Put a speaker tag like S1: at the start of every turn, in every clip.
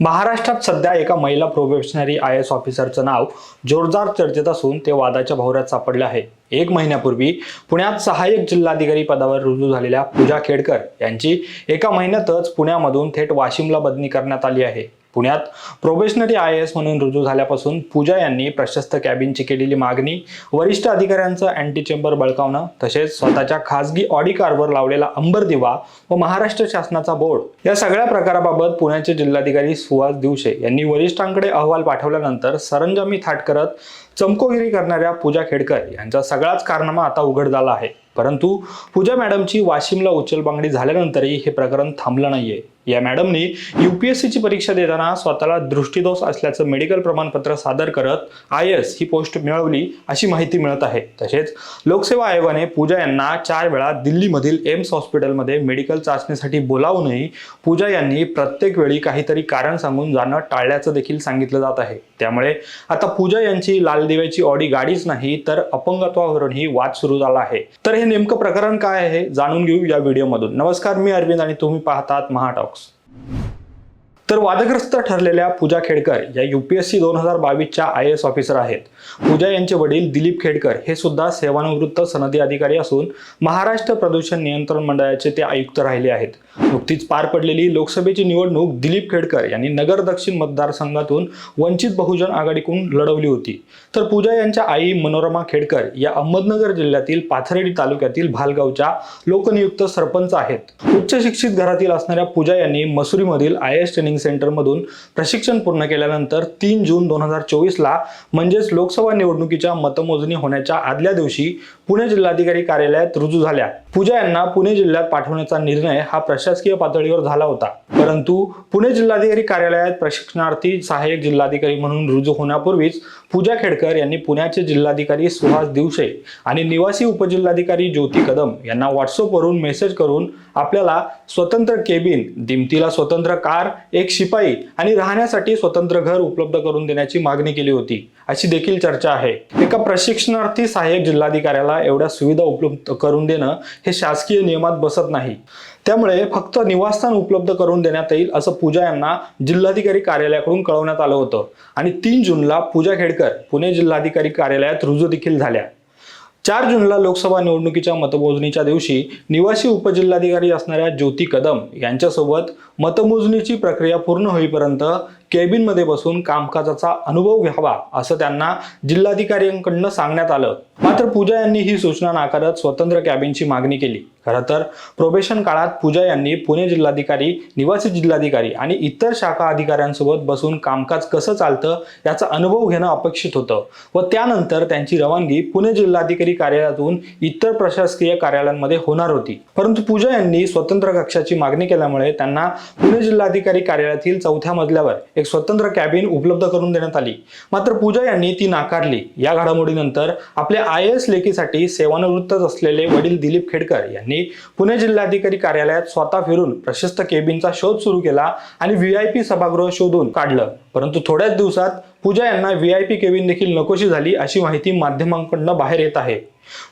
S1: महाराष्ट्रात सध्या एका महिला प्रोबेशनरी आय एस ऑफिसरचं नाव जोरदार चर्चेत असून ते वादाच्या भोवऱ्यात सापडले आहे. एक महिन्यापूर्वी पुण्यात सहाय्यक जिल्हाधिकारी पदावर रुजू झालेल्या पूजा खेडकर यांची एका महिन्यातच पुण्यामधून थेट वाशिमला बदली करण्यात आली आहे. पुण्यात. प्रोबेशनरी आय एस म्हणून रुजू झाल्यापासून पूजा यांनी प्रशस्त कॅबिनची केलेली मागणी वरिष्ठ अधिकाऱ्यांचं अँटी चेंबर बळकावणं तसेच स्वतःच्या खासगी ऑडी कारवर लावलेला अंबर दिवा व महाराष्ट्र शासनाचा बोर्ड या सगळ्या प्रकाराबाबत पुण्याचे जिल्हाधिकारी सुहास दिवशे यांनी वरिष्ठांकडे अहवाल पाठवल्यानंतर सरंजामी थाट करत चमकोगिरी करणाऱ्या पूजा खेडकर यांचा सगळाच कारनामा आता उघड झाला आहे. परंतु पूजा मॅडमची वाशिमला उचलबांगडी झाल्यानंतरही हे प्रकरण थांबलं नाहीये. या मॅडमनी युपीएससीची परीक्षा देताना स्वतःला दृष्टीदोष असल्याचं मेडिकल प्रमाणपत्र सादर करत आय एस ही पोस्ट मिळवली अशी माहिती मिळत आहे. तसेच लोकसेवा आयोगाने पूजा यांना चार वेळा दिल्लीमधील एम्स हॉस्पिटलमध्ये मेडिकल चाचणीसाठी बोलावूनही पूजा यांनी प्रत्येक वेळी काहीतरी कारण सांगून जाणं टाळल्याचं देखील सांगितलं जात आहे. त्यामुळे आता पूजा यांची लाल दिव्याची ऑडी गाडीच नाही तर अपंगत्वावरूनही वाद सुरू झाला आहे. तर हे नेमकं प्रकरण काय आहे जाणून घेऊ या व्हिडिओमधून. नमस्कार मी अरविंद आणि तुम्ही पाहतात महाटॉक्स तर वादग्रस्त ठरलेल्या पूजा खेडकर या यूपीएससी दोन हजार बावीसच्या आय एस ऑफिसर आहेत. पूजा यांचे वडील दिलीप खेडकर हे सुद्धा सेवानिवृत्त सनदी अधिकारी असून महाराष्ट्र प्रदूषण नियंत्रण मंडळाचे ते आयुक्त राहिले आहेत. नुकतीच पार पडलेली लोकसभेची निवडणूक दिलीप खेडकर यांनी नगर दक्षिण मतदारसंघातून वंचित बहुजन आघाडीकडून लढवली होती. तर पूजा यांच्या आई मनोरमा खेडकर या अहमदनगर जिल्ह्यातील पाथर्डी तालुक्यातील भालगावच्या लोकनियुक्त सरपंच आहेत. उच्च शिक्षित घरातील असणाऱ्या पूजा यांनी मसुरीमधील आय एस ट्रेनिंग सेंटरमधून प्रशिक्षण पूर्ण केल्यानंतर तीन जून दोन हजार चोवीसला म्हणजेच लोकसभा निवडणुकीच्या मतमोजणी होण्याच्या आदल्या दिवशी पुणे जिल्हाधिकारी कार्यालयात रुजू झाल्या. पूजा यांना पुणे जिल्ह्यात पाठवण्याचा निर्णय हा प्रशासकीय पातळीवर झाला होता. परंतु पुणे जिल्हाधिकारी कार्यालयात प्रशिक्षणार्थी सहाय्यक जिल्हाधिकारी म्हणून रुजू होण्यापूर्वीच पूजा खेडकर यांनी पुण्याचे जिल्हाधिकारी सुहास दिवशे आणि निवासी उपजिल्हाधिकारी ज्योती कदम यांना व्हॉट्सअपवरून मेसेज करून आपल्याला स्वतंत्र केबिन दिमतीला स्वतंत्र कार एक शिपाई आणि राहण्यासाठी स्वतंत्र घर उपलब्ध करून देण्याची मागणी केली होती. अशी देखील चर्चा आहे. एका प्रशिक्षणार्थी सहाय्यक जिल्हाधिकाऱ्याला एवढ्या सुविधा उपलब्ध करून देणं हे शासकीय नियमात बसत नाही. त्यामुळे फक्त निवासस्थान उपलब्ध करून देण्यात येईल असं पूजा यांना जिल्हाधिकारी कार्यालयाकडून कळवण्यात आलं होतं. आणि तीन जूनला पूजा खेडकर पुणे जिल्हाधिकारी कार्यालयात रुजू देखील झाल्या. चार जूनला लोकसभा निवडणुकीच्या मतमोजणीच्या दिवशी निवासी उपजिल्हाधिकारी असणाऱ्या ज्योती कदम यांच्यासोबत मतमोजणीची प्रक्रिया पूर्ण होईपर्यंत केबिनमध्ये बसून कामकाजाचा अनुभव घ्यावा असं त्यांना जिल्हाधिकाऱ्यांकडनं सांगण्यात आलं. मात्र पूजा यांनी ही सूचना नाकारत स्वतंत्र कॅबिनची मागणी केली. खरं तर प्रोबेशन काळात पूजा यांनी पुणे जिल्हाधिकारी निवासी जिल्हाधिकारी आणि इतर शाखा अधिकाऱ्यांसोबत बसून कामकाज कसं चालतं याचा अनुभव घेणं अपेक्षित होतं व त्यानंतर त्यांची रवानगी पुणे जिल्हाधिकारी कार्यालयातून इतर प्रशासकीय कार्यालयांमध्ये होणार होती. परंतु पूजा यांनी स्वतंत्र कक्षाची मागणी केल्यामुळे त्यांना पुणे जिल्हाधिकारी कार्यालयातील चौथ्या मजल्यावर एक स्वतंत्र कॅबिन उपलब्ध करून देण्यात आली. मात्र पूजा यांनी ती नाकारली. या घडामोडीनंतर आपल्या आय एस लेखीसाठी सेवानिवृत्तच असलेले वडील दिलीप खेडकर यांनी पुणे जिल्हाधिकारी कार्यालयात स्वतः फिरून प्रशस्त केबिनचा शोध सुरू केला आणि व्ही आय पी सभागृह शोधून काढलं. परंतु थोड्याच दिवसात पूजा यांना व्ही आय पी केबिन देखील नकोशी झाली अशी माहिती माध्यमांकडनं बाहेर येत आहे.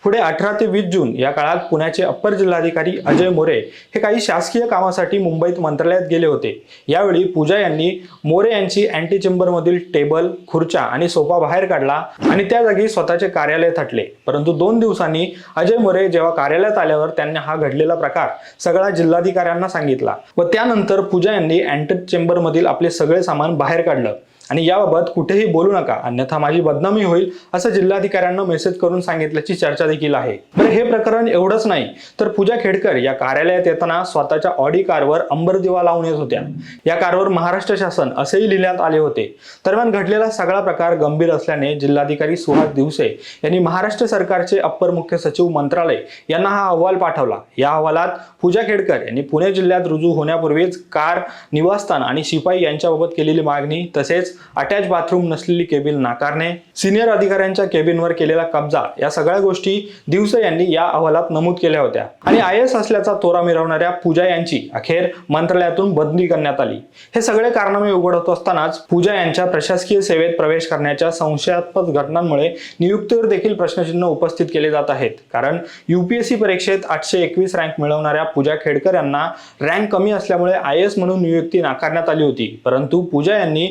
S1: पुढे अठरा ते वीस जून या काळात पुण्याचे अप्पर जिल्हाधिकारी अजय मोरे हे काही शासकीय कामासाठी मुंबईत मंत्रालयात गेले होते. यावेळी पूजा यांनी मोरे यांची अँटी चेंबरमधील टेबल खुर्च्या आणि सोफा बाहेर काढला आणि त्या जागी स्वतःचे कार्यालय थटले. परंतु दोन दिवसांनी अजय मोरे जेव्हा कार्यालयात आल्यावर त्यांनी हा घडलेला प्रकार सगळा जिल्हाधिकाऱ्यांना सांगितला व त्यानंतर पूजा यांनी अँटी चेंबरमधील आपले सगळे सामान बाहेर काढलं. आणि याबाबत कुठेही बोलू नका अन्यथा माझी बदनामी होईल असं जिल्हाधिकाऱ्यांना मेसेज करून सांगितल्याची चर्चा देखील आहे. बरं हे प्रकरण एवढंच नाही तर पूजा खेडकर या कार्यालयात येताना स्वतःच्या ऑडी कारवर अंबर दिवा लावून येत होत्या. या कारवर महाराष्ट्र शासन असेही लिहिण्यात आले होते. दरम्यान घडलेला सगळा प्रकार गंभीर असल्याने जिल्हाधिकारी सुहास दिवसे यांनी महाराष्ट्र सरकारचे अप्पर मुख्य सचिव मंत्रालय यांना हा अहवाल पाठवला. या अहवालात पूजा खेडकर यांनी पुणे जिल्ह्यात रुजू होण्यापूर्वीच कार निवासस्थान आणि शिपाई यांच्याबाबत केलेली मागणी तसेच अटॅच बाथरूम नसलेली केबिन नाकारणे सिनियर अधिकाऱ्यांच्या केबिनवर केलेला कब्जा या सगळ्या गोष्टी दिवसे यांनी या अहवालात नमूद केल्या होत्या. आणि आय एस असल्याचा तोरा मिरवणाऱ्या पूजा यांची अखेर मंत्रालयातून बदली करण्यात आली. हे सगळे कारनामे उघड होत असतानाच पूजा यांच्या प्रशासकीय सेवेत प्रवेश करण्याच्या संशयास्पद घटनांमुळे नियुक्तीवर देखील प्रश्नचिन्ह उपस्थित केले जात आहेत. कारण युपीएससी परीक्षेत आठशे एकवीस रँक मिळवणाऱ्या पूजा खेडकर यांना रँक कमी असल्यामुळे आय एस म्हणून नियुक्ती नाकारण्यात आली होती. परंतु पूजा यांनी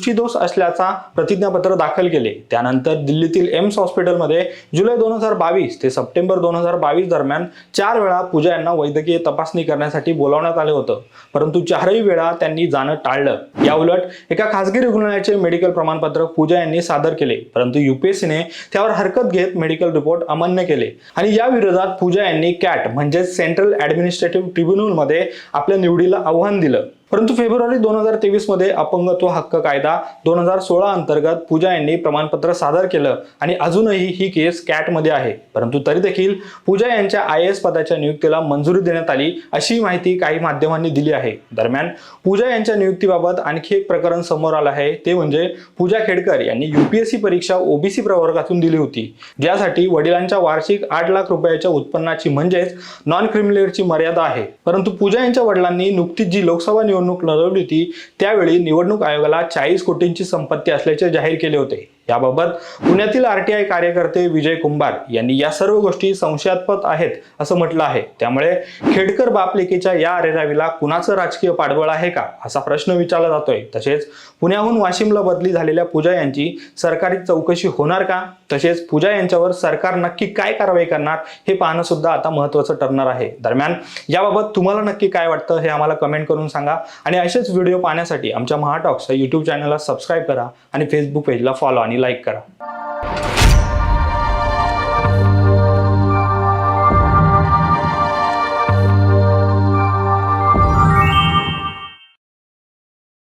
S1: दृष्टीदोष असल्याचा प्रतिज्ञापत्र दाखल केले. त्यानंतर दिल्लीतील एम्स हॉस्पिटलमध्ये जुलै दोन हजार बावीस ते सप्टेंबर दोन हजार बावीस दरम्यान चार वेळा पूजा यांना वैद्यकीय तपासणी करण्यासाठी बोलावण्यात आले होतं. परंतु चारही वेळा त्यांनी जाणं टाळलं. या उलट एका खासगी रुग्णालयाचे मेडिकल प्रमाणपत्र पूजा यांनी सादर केले. परंतु युपीएससीने त्यावर हरकत घेत मेडिकल रिपोर्ट अमान्य केले. आणि या विरोधात पूजा यांनी कॅट म्हणजेच सेंट्रल ऍडमिनिस्ट्रेटिव्ह ट्रिब्युनलमध्ये आपल्या निवडीला आव्हान दिलं. परंतु फेब्रुवारी दोन हजार तेवीसमध्ये अपंगत्व हक्क कायदा दोन हजार सोळा अंतर्गत पूजा यांनी प्रमाणपत्र सादर केलं आणि अजूनही ही केस कॅटमध्ये आहे. परंतु तरी देखील पूजा यांच्या आय एस पदाच्या नियुक्तीला मंजुरी देण्यात आली अशी माहिती काही माध्यमांनी दिली आहे. दरम्यान पूजा यांच्या नियुक्तीबाबत आणखी एक प्रकरण समोर आलं आहे. ते म्हणजे पूजा खेडकर यांनी युपीएससी परीक्षा ओबीसी प्रवर्गातून दिली होती. ज्यासाठी वडिलांच्या वार्षिक आठ लाख रुपयाच्या उत्पन्नाची म्हणजेच नॉन क्रिमिलेअरची मर्यादा आहे. परंतु पूजा यांच्या वडिलांनी नुकतीच जी लोकसभा निवडणूक लढवली होती त्यावेळी निवडणूक आयोगाला चाळीस कोटींची संपत्ती असल्याचे जाहीर केले होते. याबाबत पुण्यातील आरटीआय कार्यकर्ते विजय कुंभार यांनी या सर्व गोष्टी संशयास्पद आहेत असं म्हटलं आहे. त्यामुळे खेडकर बापलेकीच्या या अरेरावीला कुणाचं राजकीय पाठबळ आहे का असा प्रश्न विचारला जातोय. तसेच पुण्याहून वाशिमला बदली झालेल्या पूजा यांची सरकारी चौकशी होणार का? तसेच पूजा यांच्यावर सरकार नक्की काय कारवाई करणार हे पाहणं सुद्धा आता महत्वाचं ठरणार आहे. दरम्यान याबाबत तुम्हाला नक्की काय वाटतं हे आम्हाला कमेंट करून सांगा. आणि असेच व्हिडिओ पाहण्यासाठी आमच्या महाटॉक्स या युट्यूब चॅनलला सबस्क्राईब करा आणि फेसबुक पेजला फॉलो आणि लाईक करा.